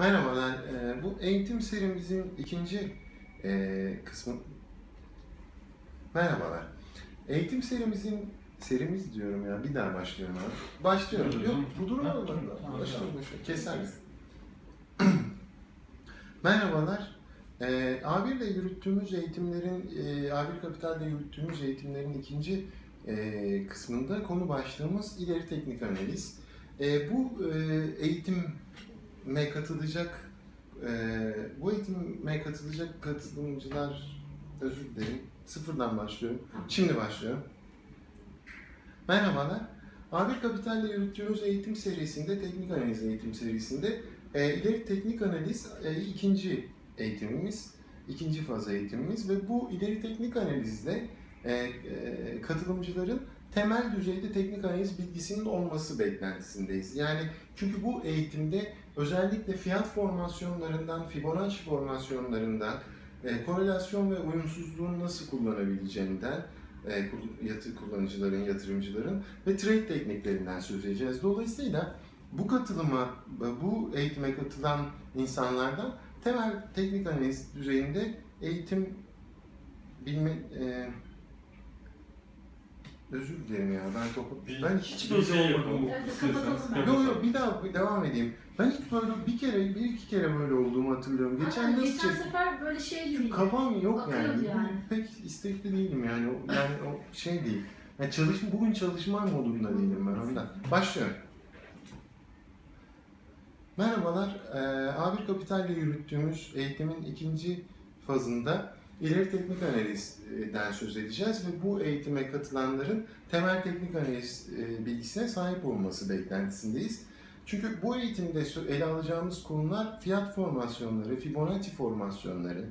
Merhabalar, e, bu eğitim serimizin ikinci e, kısmı... Merhabalar. Eğitim serimizin, serimiz diyorum ya, bir daha başlıyorum abi. Başlıyorum. Yok, bu durum olmadı. Başlıyorum, başlıyorum. Keser? Merhabalar. E, A1 ile yürüttüğümüz eğitimlerin, e, A1 Kapital'de yürüttüğümüz eğitimlerin ikinci e, kısmında konu başlığımız ileri teknik analiz. E, bu e, eğitime katılacak e, bu eğitime katılacak katılımcılar özür dilerim. Sıfırdan başlıyorum. Şimdi başlıyorum. Merhabalar. A1 Kapital'le yürüttüğümüz eğitim serisinde, teknik analiz eğitim serisinde e, ileri teknik analiz e, ikinci eğitimimiz, ikinci faz eğitimimiz ve bu ileri teknik analizde e, e, katılımcıların temel düzeyde teknik analiz bilgisinin olması beklentisindeyiz. Yani çünkü bu eğitimde özellikle fiyat formasyonlarından, Fibonacci formasyonlarından, e, korelasyon ve uyumsuzluğun nasıl kullanabileceğinden, e, kullanıcıların, yatırımcıların ve trade tekniklerinden söz edeceğiz. Dolayısıyla bu katılıma, bu eğitime katılan insanlardan temel teknik analiz düzeyinde eğitim bilme, e, özür dilerim ya ben topu, ben hiç Bir şey böyle yapalım. olmadım. Kapatalım. Yok yok bir daha bir devam edeyim. Ben hiç böyle bir kere, bir iki kere böyle olduğumu hatırlıyorum. Geçen Aynen, nasıl geçen çektim? sefer böyle şey Çünkü gibiydi. kafam yok yani. Akıyordu yani. Pek istekli değilim yani. O, yani o şey değil. Yani çalışma, bugün çalışma modunda değilim ben ondan. Başlıyorum. Merhabalar. Ee, A1 Kapital'le yürüttüğümüz eğitimin ikinci fazında ileri teknik analizden söz edeceğiz ve bu eğitime katılanların temel teknik analiz e, bilgisine sahip olması beklentisindeyiz. Çünkü bu eğitimde ele alacağımız konular fiyat formasyonları, Fibonacci formasyonları,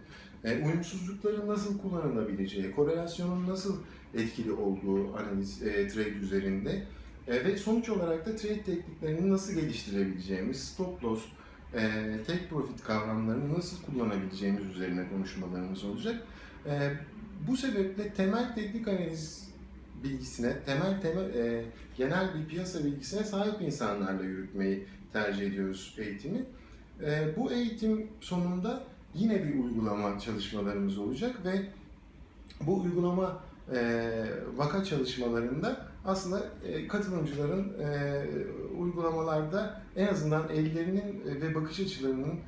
e, uyumsuzlukların nasıl kullanılabileceği, korelasyonun nasıl etkili olduğu analiz e, trade üzerinde e, ve sonuç olarak da trade tekniklerini nasıl geliştirebileceğimiz, stop loss, e, take profit kavramlarını nasıl kullanabileceğimiz üzerine konuşmalarımız olacak. E, bu sebeple temel teknik analiz bilgisine, temel temel e, genel bir piyasa bilgisine sahip insanlarla yürütmeyi tercih ediyoruz eğitimi. E, bu eğitim sonunda yine bir uygulama çalışmalarımız olacak ve bu uygulama e, vaka çalışmalarında aslında e, katılımcıların e, uygulamalarda en azından ellerinin ve bakış açılarının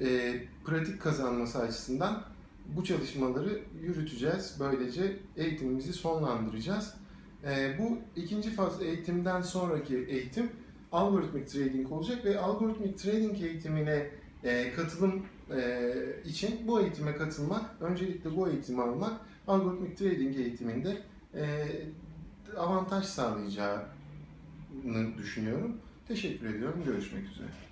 e, pratik kazanması açısından bu çalışmaları yürüteceğiz. Böylece eğitimimizi sonlandıracağız. E, bu ikinci faz eğitimden sonraki eğitim algoritmik trading olacak ve algoritmik trading eğitimine e, katılım e, için bu eğitime katılmak, öncelikle bu eğitimi almak algoritmik trading eğitiminde e, avantaj sağlayacağını düşünüyorum. Teşekkür ediyorum. Görüşmek üzere.